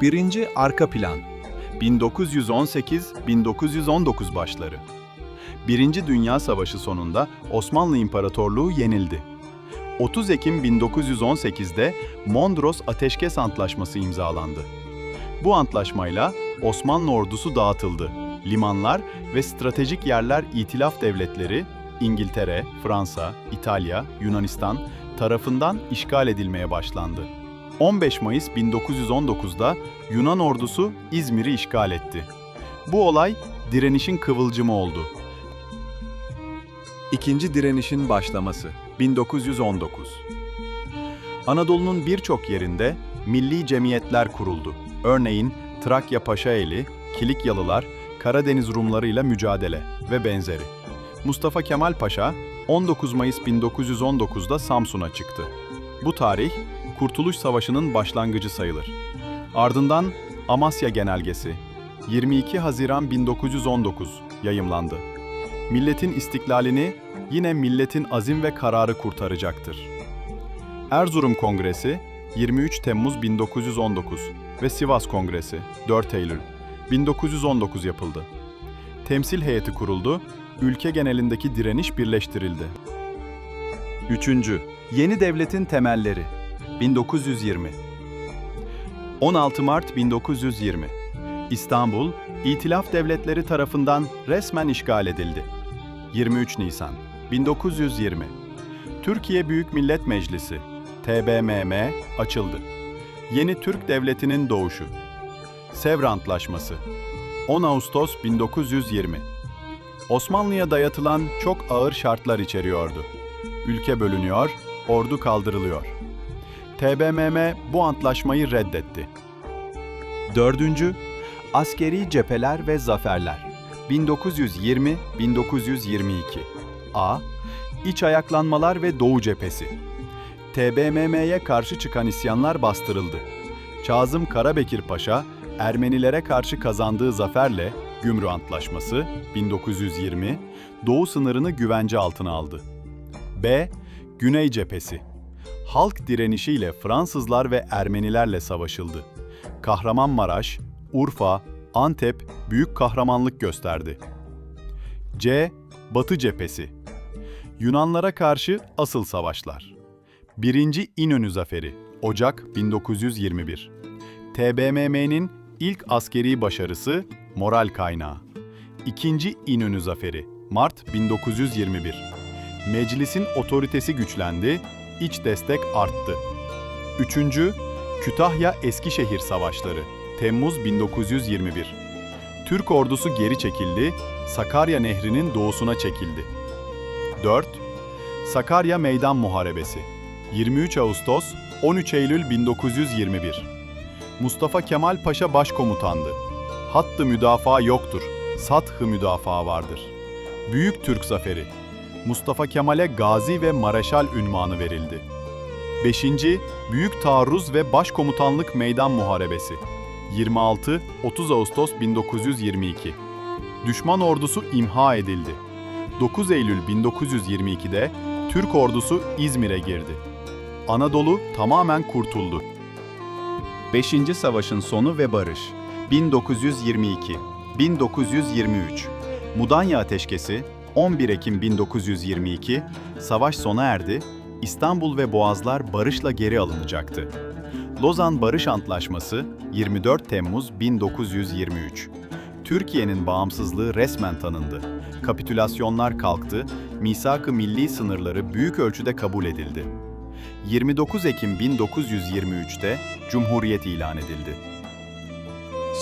Birinci arka plan 1918-1919 başları Birinci Dünya Savaşı sonunda Osmanlı İmparatorluğu yenildi. 30 Ekim 1918'de Mondros Ateşkes Antlaşması imzalandı. Bu antlaşmayla Osmanlı ordusu dağıtıldı. Limanlar ve stratejik yerler İtilaf devletleri İngiltere, Fransa, İtalya, Yunanistan tarafından işgal edilmeye başlandı. 15 Mayıs 1919'da Yunan ordusu İzmir'i işgal etti. Bu olay direnişin kıvılcımı oldu. İkinci direnişin başlaması 1919 Anadolu'nun birçok yerinde milli cemiyetler kuruldu. Örneğin Trakya Paşaeli, Kilikyalılar, Karadeniz Rumlarıyla mücadele ve benzeri. Mustafa Kemal Paşa 19 Mayıs 1919'da Samsun'a çıktı. Bu tarih Kurtuluş Savaşı'nın başlangıcı sayılır. Ardından Amasya Genelgesi 22 Haziran 1919 yayımlandı. Milletin istiklalini yine milletin azim ve kararı kurtaracaktır. Erzurum Kongresi 23 Temmuz 1919 ve Sivas Kongresi 4 Eylül 1919 yapıldı. Temsil heyeti kuruldu, ülke genelindeki direniş birleştirildi. 3. Yeni devletin temelleri 1920 16 Mart 1920 İstanbul, İtilaf Devletleri tarafından resmen işgal edildi. 23 Nisan 1920 Türkiye Büyük Millet Meclisi TBMM açıldı. Yeni Türk Devleti'nin doğuşu. Sevr Antlaşması 10 Ağustos 1920 Osmanlı'ya dayatılan çok ağır şartlar içeriyordu. Ülke bölünüyor, ordu kaldırılıyor. TBMM bu antlaşmayı reddetti. Dördüncü, Askeri Cepheler ve Zaferler 1920-1922 A. İç ayaklanmalar ve Doğu Cephesi TBMM'ye karşı çıkan isyanlar bastırıldı. Kazım Karabekir Paşa, Ermenilere karşı kazandığı zaferle Gümrü Antlaşması 1920 Doğu sınırını güvence altına aldı. B. Güney Cephesi Halk direnişiyle Fransızlar ve Ermenilerle savaşıldı. Kahramanmaraş, Urfa, Antep büyük kahramanlık gösterdi. C. Batı Cephesi Yunanlara karşı asıl savaşlar. 1. İnönü Zaferi Ocak 1921 TBMM'nin ilk askeri başarısı moral kaynağı. 2. İnönü Zaferi Mart 1921 Meclisin otoritesi güçlendi, iç destek arttı. 3. Kütahya-Eskişehir Savaşları Temmuz 1921 Türk ordusu geri çekildi, Sakarya Nehri'nin doğusuna çekildi. 4. Sakarya Meydan Muharebesi 23 Ağustos 13 Eylül 1921 Mustafa Kemal Paşa Başkomutandı. Hattı müdafaa yoktur, sathı müdafaa vardır. Büyük Türk Zaferi Mustafa Kemal'e gazi ve mareşal ünvanı verildi. 5. Büyük Taarruz ve Başkomutanlık Meydan Muharebesi 26-30 Ağustos 1922 Düşman ordusu imha edildi. 9 Eylül 1922'de Türk ordusu İzmir'e girdi. Anadolu tamamen kurtuldu. 5. Savaşın sonu ve barış 1922 1923 Mudanya Ateşkesi 11 Ekim 1922 savaş sona erdi. İstanbul ve Boğazlar barışla geri alınacaktı. Lozan Barış Antlaşması 24 Temmuz 1923 Türkiye'nin bağımsızlığı resmen tanındı. Kapitülasyonlar kalktı, misak-ı milli sınırları büyük ölçüde kabul edildi. 29 Ekim 1923'te Cumhuriyet ilan edildi.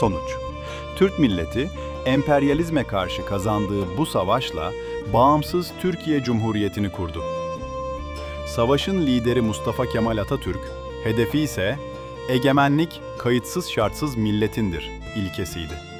Sonuç Türk milleti emperyalizme karşı kazandığı bu savaşla bağımsız Türkiye Cumhuriyeti'ni kurdu. Savaşın lideri Mustafa Kemal Atatürk, hedefi ise egemenlik kayıtsız şartsız milletindir ilkesiydi.